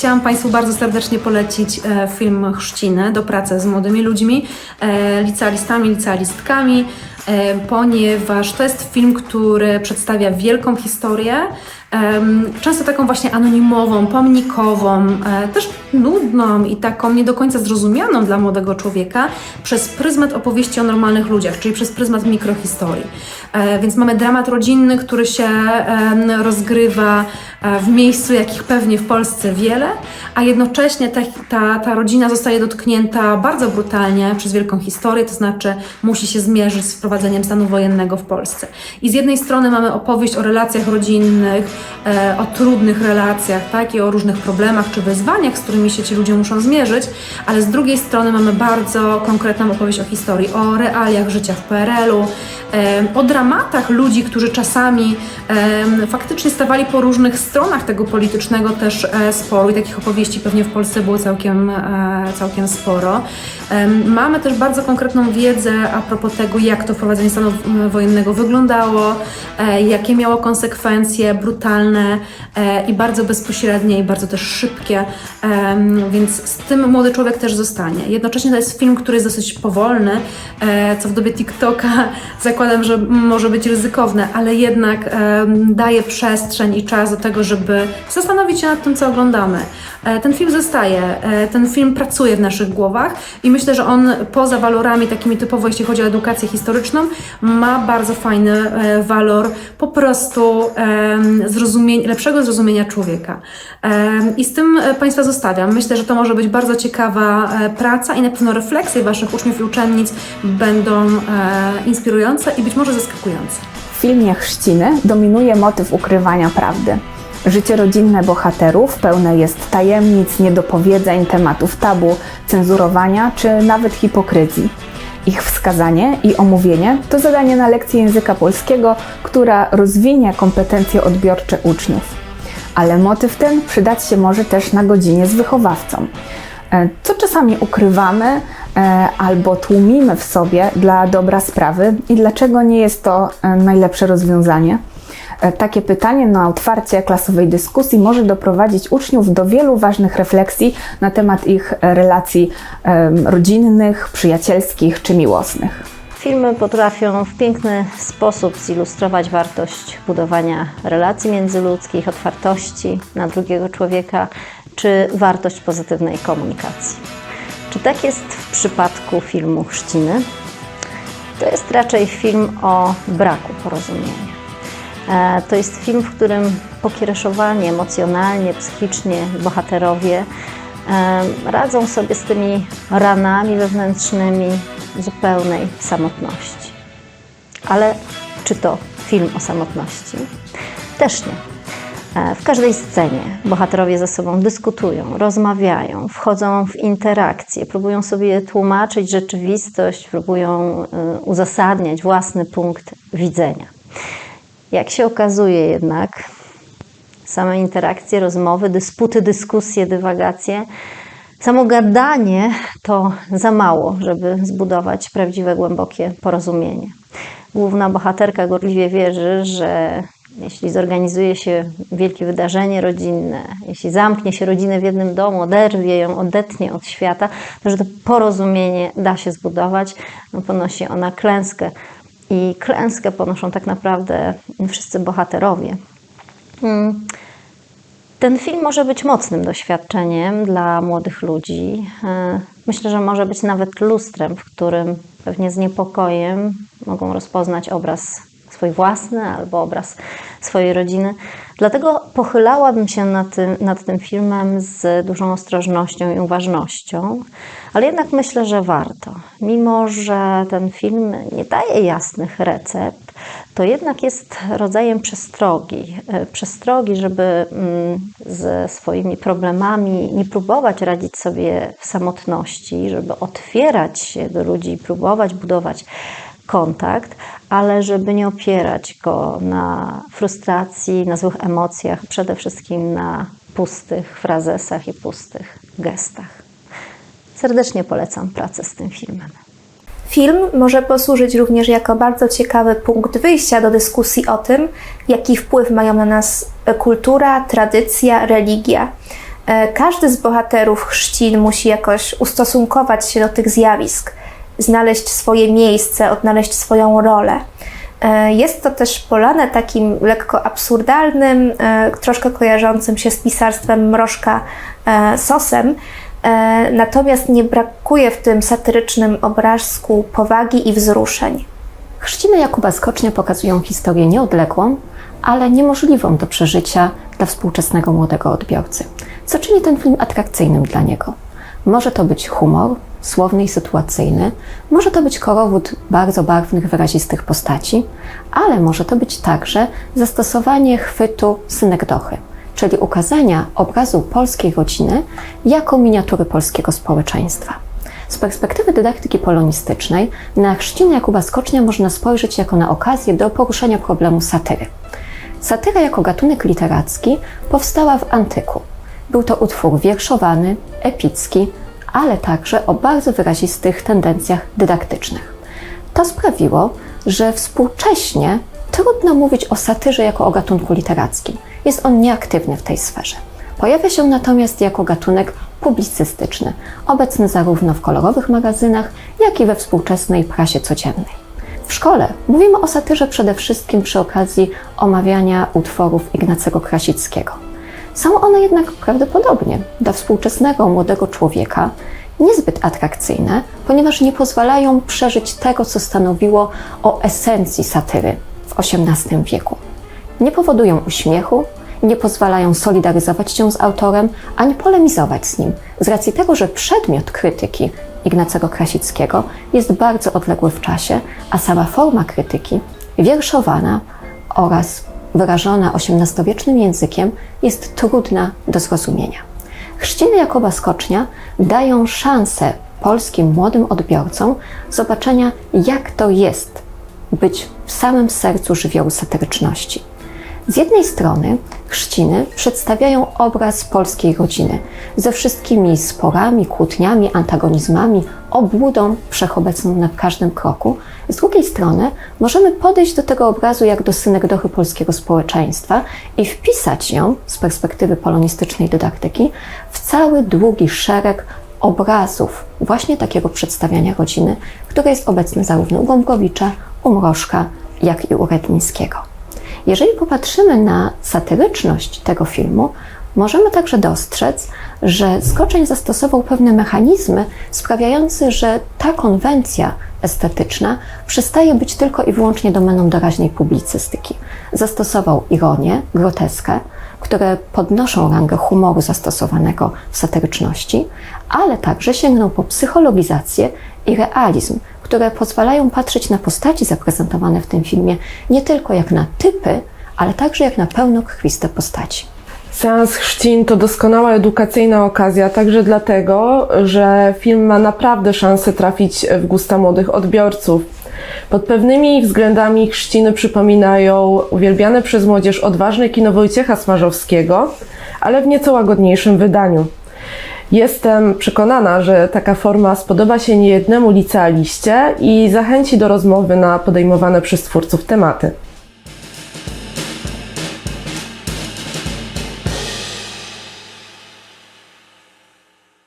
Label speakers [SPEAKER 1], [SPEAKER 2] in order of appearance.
[SPEAKER 1] Chciałam Państwu bardzo serdecznie polecić e, film Chrzciny do pracy z młodymi ludźmi, e, licealistami, licealistkami, e, ponieważ to jest film, który przedstawia wielką historię, często taką właśnie anonimową, pomnikową, e, też nudną i taką nie do końca zrozumianą dla młodego człowieka przez pryzmat opowieści o normalnych ludziach, czyli przez pryzmat mikrohistorii. E, Więc mamy dramat rodzinny, który się rozgrywa e, w miejscu, jakich pewnie w Polsce wiele, a jednocześnie ta, ta, ta rodzina zostaje dotknięta bardzo brutalnie przez wielką historię, to znaczy musi się zmierzyć z wprowadzeniem stanu wojennego w Polsce. I z jednej strony mamy opowieść o relacjach rodzinnych, o trudnych relacjach, tak, i o różnych problemach czy wyzwaniach, z którymi się ci ludzie muszą zmierzyć, ale z drugiej strony mamy bardzo konkretną opowieść o historii, o realiach życia w PRL-u, em, o dramatach ludzi, którzy czasami em, faktycznie stawali po różnych stronach tego politycznego też e, sporu i takich opowieści pewnie w Polsce było całkiem, e, całkiem sporo. Mamy też bardzo konkretną wiedzę a propos tego, jak to wprowadzenie stanu wojennego wyglądało, e, jakie miało konsekwencje brutalne e, i bardzo bezpośrednie i bardzo też szybkie, Em, więc z tym młody człowiek też zostanie. Jednocześnie to jest film, który jest dosyć powolny, e, co w dobie TikToka zakładam, że może być ryzykowne, ale jednak daje przestrzeń i czas do tego, żeby zastanowić się nad tym, co oglądamy. E, Ten film zostaje, e, ten film pracuje w naszych głowach i myślę, że on poza walorami takimi typowo, jeśli chodzi o edukację historyczną, ma bardzo fajny e, walor po prostu em, zrozumień, lepszego zrozumienia człowieka. I z tym e, Państwa zostawiam. Myślę, że to może być bardzo ciekawa e, praca i na pewno refleksje Waszych uczniów i uczennic będą e, inspirujące i być może zaskakujące.
[SPEAKER 2] W filmie Chrzciny dominuje motyw ukrywania prawdy. Życie rodzinne bohaterów pełne jest tajemnic, niedopowiedzeń, tematów tabu, cenzurowania czy nawet hipokryzji. Ich wskazanie i omówienie to zadanie na lekcji języka polskiego, która rozwinie kompetencje odbiorcze uczniów. Ale motyw ten przydać się może też na godzinie z wychowawcą. E, Co czasami ukrywamy e, albo tłumimy w sobie dla dobra sprawy i dlaczego nie jest to e, najlepsze rozwiązanie? E, Takie pytanie na otwarcie klasowej dyskusji może doprowadzić uczniów do wielu ważnych refleksji na temat ich e, relacji rodzinnych, przyjacielskich czy miłosnych.
[SPEAKER 3] Filmy potrafią w piękny sposób zilustrować wartość budowania relacji międzyludzkich, otwartości na drugiego człowieka, czy wartość pozytywnej komunikacji. Czy tak jest w przypadku filmu Chrzciny? To jest raczej film o braku porozumienia. E, To jest film, w którym pokiereszowani emocjonalnie, psychicznie bohaterowie e, radzą sobie z tymi ranami wewnętrznymi zupełnej samotności. Ale czy to film o samotności? Też nie. E, W każdej scenie bohaterowie ze sobą dyskutują, rozmawiają, wchodzą w interakcje, próbują sobie tłumaczyć rzeczywistość, próbują uzasadniać własny punkt widzenia. Jak się okazuje jednak, same interakcje, rozmowy, dysputy, dyskusje, dywagacje, samo gadanie to za mało, żeby zbudować prawdziwe, głębokie porozumienie. Główna bohaterka gorliwie wierzy, że jeśli zorganizuje się wielkie wydarzenie rodzinne, jeśli zamknie się rodzinę w jednym domu, oderwie ją, odetnie od świata, to że to porozumienie da się zbudować. No, ponosi ona klęskę. I klęskę ponoszą tak naprawdę wszyscy bohaterowie. Hmm. Ten film może być mocnym doświadczeniem dla młodych ludzi. E, Myślę, że może być nawet lustrem, w którym pewnie z niepokojem mogą rozpoznać obraz swój własny albo obraz swojej rodziny. Dlatego pochylałabym się nad tym, nad tym filmem z dużą ostrożnością i uważnością, ale jednak myślę, że warto. Mimo, że ten film nie daje jasnych recept, to jednak jest rodzajem przestrogi. E, Przestrogi, żeby mm, ze swoimi problemami nie próbować radzić sobie w samotności, żeby otwierać się do ludzi i próbować budować kontakt, ale żeby nie opierać go na frustracji, na złych emocjach, przede wszystkim na pustych frazesach i pustych gestach. Serdecznie polecam pracę z tym filmem.
[SPEAKER 4] Film może posłużyć również jako bardzo ciekawy punkt wyjścia do dyskusji o tym, jaki wpływ mają na nas kultura, tradycja, religia. E, Każdy z bohaterów chrzcin musi jakoś ustosunkować się do tych zjawisk, znaleźć swoje miejsce, odnaleźć swoją rolę. E, Jest to też polane takim lekko absurdalnym, e, troszkę kojarzącym się z pisarstwem Mrożka e, Sosem, natomiast nie brakuje w tym satyrycznym obrazku powagi i wzruszeń.
[SPEAKER 5] Chrzciny Jakuba Skocznia pokazują historię nieodległą, ale niemożliwą do przeżycia dla współczesnego młodego odbiorcy. Co czyni ten film atrakcyjnym dla niego? Może to być humor, słowny i sytuacyjny, może to być korowód bardzo barwnych, wyrazistych postaci, ale może to być także zastosowanie chwytu synekdochy, czyli ukazania obrazu polskiej rodziny jako miniatury polskiego społeczeństwa. Z perspektywy dydaktyki polonistycznej na chrzciny Jakuba Skocznia można spojrzeć jako na okazję do poruszenia problemu satyry. Satyra jako gatunek literacki powstała w antyku. Był to utwór wierszowany, epicki, ale także o bardzo wyrazistych tendencjach dydaktycznych. To sprawiło, że współcześnie trudno mówić o satyrze jako o gatunku literackim. Jest on nieaktywny w tej sferze. Pojawia się natomiast jako gatunek publicystyczny, obecny zarówno w kolorowych magazynach, jak i we współczesnej prasie codziennej. W szkole mówimy o satyrze przede wszystkim przy okazji omawiania utworów Ignacego Krasickiego. Są one jednak prawdopodobnie dla współczesnego młodego człowieka niezbyt atrakcyjne, ponieważ nie pozwalają przeżyć tego, co stanowiło o esencji satyry w XVIII wieku. Nie powodują uśmiechu, nie pozwalają solidaryzować się z autorem, ani polemizować z nim, z racji tego, że przedmiot krytyki Ignacego Krasickiego jest bardzo odległy w czasie, a sama forma krytyki, wierszowana oraz wyrażona XVIII-wiecznym językiem, jest trudna do zrozumienia. Chrzciny Jakuba Skocznia dają szansę polskim młodym odbiorcom zobaczenia, jak to jest być w samym sercu żywiołu satyryczności. Z jednej strony chrzciny przedstawiają obraz polskiej rodziny ze wszystkimi sporami, kłótniami, antagonizmami, obłudą wszechobecną na każdym kroku. Z drugiej strony możemy podejść do tego obrazu jak do synekdochy polskiego społeczeństwa i wpisać ją z perspektywy polonistycznej dydaktyki w cały długi szereg obrazów właśnie takiego przedstawiania rodziny, które jest obecne zarówno u Gombrowicza, u Mrożka, jak i u Redlińskiego. Jeżeli popatrzymy na satyryczność tego filmu, możemy także dostrzec, że Skoczeń zastosował pewne mechanizmy sprawiające, że ta konwencja estetyczna przestaje być tylko i wyłącznie domeną doraźnej publicystyki. Zastosował ironię, groteskę, które podnoszą rangę humoru zastosowanego w satyryczności, ale także sięgnął po psychologizację i realizm, które pozwalają patrzeć na postaci zaprezentowane w tym filmie nie tylko jak na typy, ale także jak na pełnokrwiste postaci.
[SPEAKER 6] Seans chrzcin to doskonała edukacyjna okazja, także dlatego, że film ma naprawdę szansę trafić w gusta młodych odbiorców. Pod pewnymi względami chrzciny przypominają uwielbiane przez młodzież odważne kino Wojciecha Smarzowskiego, ale w nieco łagodniejszym wydaniu. Jestem przekonana, że taka forma spodoba się niejednemu licealiście i zachęci do rozmowy na podejmowane przez twórców tematy.